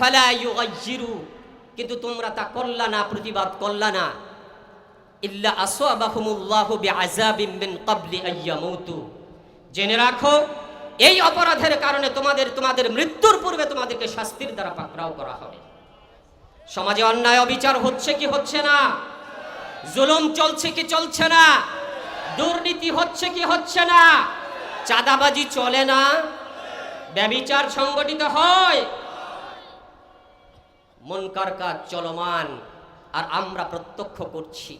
ফালা ইউগাইয়িরু কিন্তু তোমরা তা করলা না, প্রতিবাদ করলা না। ইল্লা আসাবাহুমুল্লাহু বিআযাবিম মিন ক্বাবলি আইয়ামুতু জেনে রাখো, এই অপরাধের কারণে তোমাদের তোমাদের মৃত্যুর পূর্বে তোমাদেরকে শাস্তির দ্বারা পাকড়াও করা হবে। সমাজে অন্যায় অবিচার হচ্ছে কি হচ্ছে না? জুলুম চলছে কি চলছে না? দুর্নীতি হচ্ছে কি হচ্ছে না? চাঁদাবাজি চলে না? ব্যবিচার সংগঠিত হয়? মনকার কাজ চলমান, আর আমরা প্রত্যক্ষ করছি।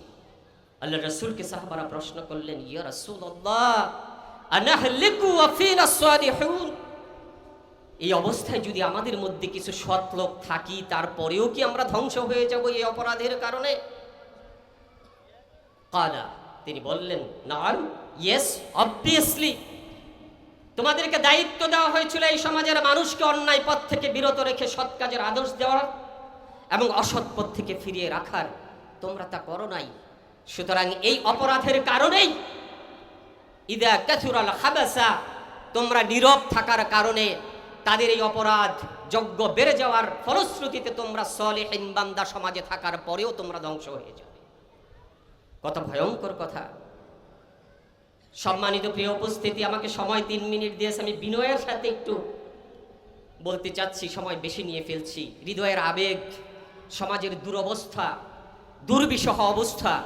আল্লাহ রসুলকে সাহাবারা প্রশ্ন করলেন, ইয়া রসুল এই অবস্থায় যদি আমাদের মধ্যে কিছু সৎ লোক থাকি, তারপরেও কি আমরা ধ্বংস হয়ে যাব এই অপরাধের কারণে? কালা, তিনি বললেন, নাম ইয়েস অবভিয়াসলি তোমাদেরকে দায়িত্ব দেওয়া হয়েছিল এই সমাজের মানুষকে অন্যায় পথ থেকে বিরত রেখে সৎ কাজের আদর্শ দেওয়ার। এবং অসৎ পথ থেকে ফিরিয়ে রাখার, তোমরা তা করো নাই। সুতরাং এই অপরাধের কারণেই ইদা কাথুরাল হাবাসা তোমরা নীরব থাকার কারণে তাদের এই অপরাধ যজ্ঞ বেড়ে যাওয়ার ফলশ্রুতিতে তোমরা সলেহীন বান্দা সমাজে থাকার পরেও তোমরা ধ্বংস হয়ে যাবে। কত ভয়ঙ্কর কথা। সম্মানিত প্রিয় উপস্থিতি, আমাকে সময় তিন মিনিট দিয়েছে, আমি বিনয়ের সাথে একটু বলতে চাচ্ছি, সময় বেশি নিয়ে ফেলছি। হৃদয়ের আবেগ সমাজের দুরবস্থা, দুর্বিষহ অবস্থা,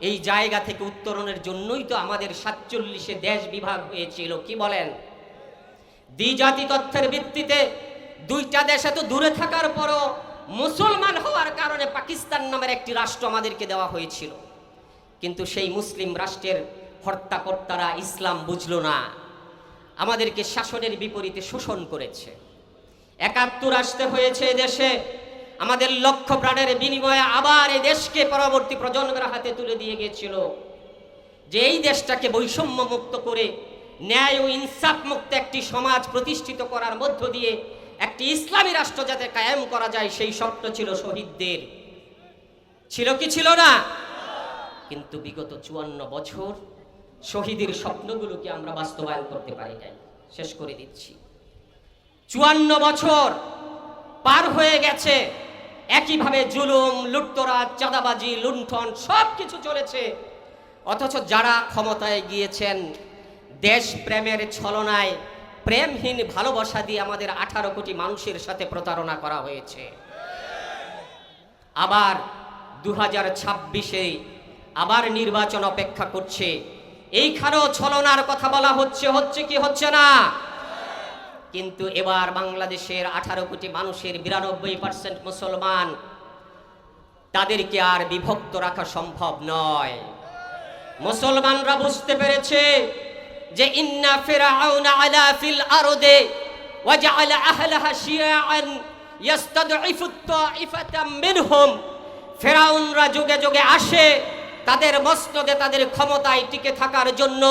এই জায়গা থেকে উত্তরণের জন্যই তো আমাদের সাতচল্লিশে দেশ বিভাগ হয়েছিল, কি বলেন? দ্বিজাতি তথ্যের ভিত্তিতে দুইটা দেশ এত দূরে থাকার পরও মুসলমান হওয়ার কারণে পাকিস্তান নামের একটি রাষ্ট্র আমাদেরকে দেওয়া হয়েছিল। কিন্তু সেই মুসলিম রাষ্ট্রের হর্তাকর্তারা ইসলাম বুঝলো না। আমাদেরকে শাসনের বিপরীতে শোষণ করেছে। একাত্তর আসতে হয়েছে দেশে আমাদের লক্ষ্য প্রাণের বিনিময়ে আবার এই দেশকে পরবর্তী প্রজন্মের হাতে তুলে দিয়ে গিয়েছিল। যে এই দেশটাকে বৈষম্য মুক্ত করে, ন্যায় ও ইনসাফ মুক্ত একটি সমাজ প্রতিষ্ঠিত করার মধ্য দিয়ে একটি ইসলামী রাষ্ট্র যাতে কায়েম করা যায়, সেই স্বপ্ন ছিল শহীদদের। ছিল কি ছিল না? কিন্তু বিগত চুয়ান্ন বছর শহীদের স্বপ্নগুলোকে আমরা বাস্তবায়ন করতে পারি নাই। শেষ করে দিচ্ছি। চুয়ান্ন বছর পার হয়ে গেছে। একইভাবে জুলুম, লুটতরাজ, চাঁদাবাজি, লুণ্ঠন সব কিছু চলেছে। অথচ যারা ক্ষমতায় গিয়েছেন দেশ প্রেমের ছলনায় প্রেমহীন ভালোবাসা দিয়ে আমাদের আঠারো কোটি মানুষের সাথে প্রতারণা করা হয়েছে। আবার দু হাজার ছাব্বিশে আবার নির্বাচন অপেক্ষা করছে। এইখানেও ছলনার কথা বলা হচ্ছে হচ্ছে কি, হচ্ছে না? কিন্তু এবার বাংলাদেশের আঠারো কোটি মানুষের বিরানব্বই পার্সেন্ট মুসলমান তাদেরকে আর বিভক্ত রাখা সম্ভব নয়। মুসলমানরা বুঝতে পেরেছে যে ইন্না ফিরাউনা আলা ফিল আরদে ওয়াজআলা আহলাহা শিয়াআন ইয়াস্তাদঈফু তাইফাতাম মিনহুম। ফেরাউনরা যুগে যুগে আসে, তাদের মস্তদে তাদের ক্ষমতায় টিকে থাকার জন্য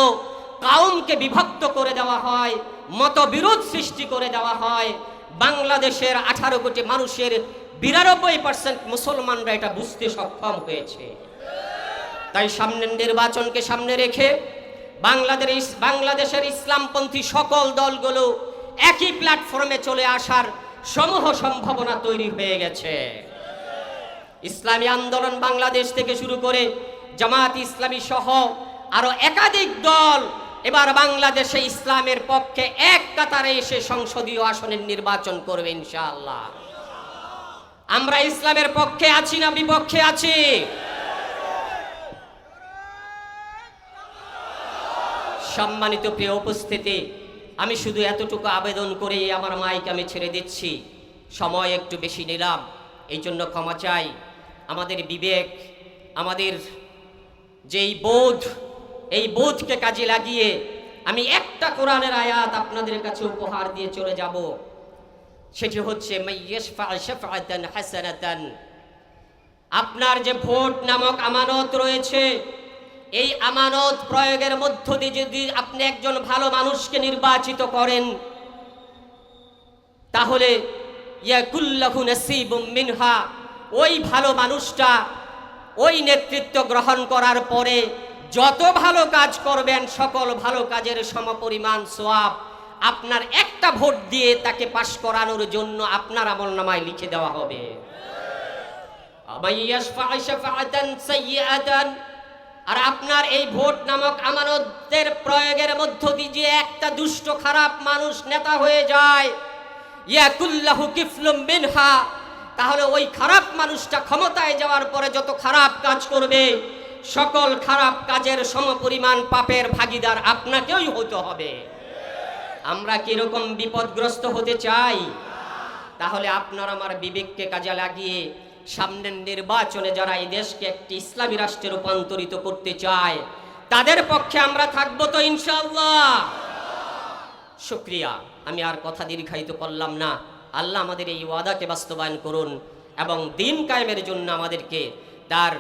কাউমকে বিভক্ত করে দেওয়া হয়। মতবিরোধ সৃষ্টি করে দেওয়া হয়। বাংলাদেশের আঠারো কোটি মানুষের বিরানব্বই পার্সেন্ট মুসলমানরা এটা বুঝতে সক্ষম হয়েছে। তাই সামনের নির্বাচনকে সামনে রেখে বাংলাদেশ বাংলাদেশের ইসলামপন্থী সকল দলগুলো একই প্ল্যাটফর্মে চলে আসার সমূহ সম্ভাবনা তৈরি হয়ে গেছে। ইসলামী আন্দোলন বাংলাদেশ থেকে শুরু করে জামাত ইসলামী সহ আরও একাধিক দল এবার বাংলাদেশে ইসলামের পক্ষে এক কাতারে এসে সংসদীয় আসনের নির্বাচন করবে ইনশাআল্লাহ। আমরা ইসলামের পক্ষে আছি না বিপক্ষে আছি? সম্মানিত প্রিয় উপস্থিতি, আমি শুধু এতটুকু আবেদন করে আমার মাইক আমি ছেড়ে দিচ্ছি। সময় একটু বেশি নিলাম, এই জন্য ক্ষমা চাই। আমাদের বিবেক, আমাদের যেই বোধ এই বোধকে কাজে লাগিয়ে আমি একটা কোরআনের আয়াত আপনাদের কাছে উপহার দিয়ে চলে যাব। সেটি হচ্ছে আপনার যে ভোট নামক আমানত রয়েছে, এই আমানত প্রয়োগের মধ্য দিয়ে যদি আপনি একজন ভালো মানুষকে নির্বাচিত করেন, তাহলে মিনহা, ওই ভালো মানুষটা ওই নেতৃত্ব গ্রহণ করার পরে যত ভালো কাজ করবেন, সকল ভালো কাজের সমপরিমাণ সোয়াব আপনার একটা ভোট দিয়ে তাকে পাশ করানোর জন্য আপনার আমল নামায় লিখে দেওয়া হবে। আর আপনার এই ভোট নামক আমানতের প্রয়োগের মধ্য দিয়ে একটা দুষ্ট খারাপ মানুষ নেতা হয়ে যায় মিনহা, তাহলে ওই খারাপ মানুষটা ক্ষমতায় যাওয়ার পরে যত খারাপ কাজ করবে সকল খারাপ কাজের সমপরিমাণ পাপের ভাগিদার আপনাকেই হতে হবে। আমরা কীরকম বিপদগ্রস্ত হতে চাই? তাহলে আপনার আমার বিবেককে কাজে লাগিয়ে সামনের নির্বাচনে যারা এই দেশকে একটি ইসলামী রাষ্ট্রে রূপান্তরিত করতে চায়, তাদের পক্ষে আমরা থাকব তো ইনশাআল্লাহ। শুক্রিয়া, আমি আর কথা দীর্ঘায়িত করলাম না। আল্লাহ আমাদের এই ওয়াদাকে বাস্তবায়ন করুন এবং দিন কায়েমের জন্য আমাদেরকে তার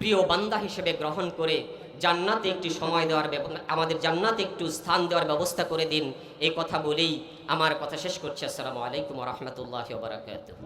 প্রিয় বান্দা হিসেবে গ্রহণ করে জান্নাতে একটি সময় দেওয়ার আমাদের জান্নাতে একটু স্থান দেওয়ার ব্যবস্থা করে দিন। এই কথা বলেই আমার কথা শেষ করছি। আসসালামু আলাইকুম রহমতুল্লাহ বারাকাতুহ।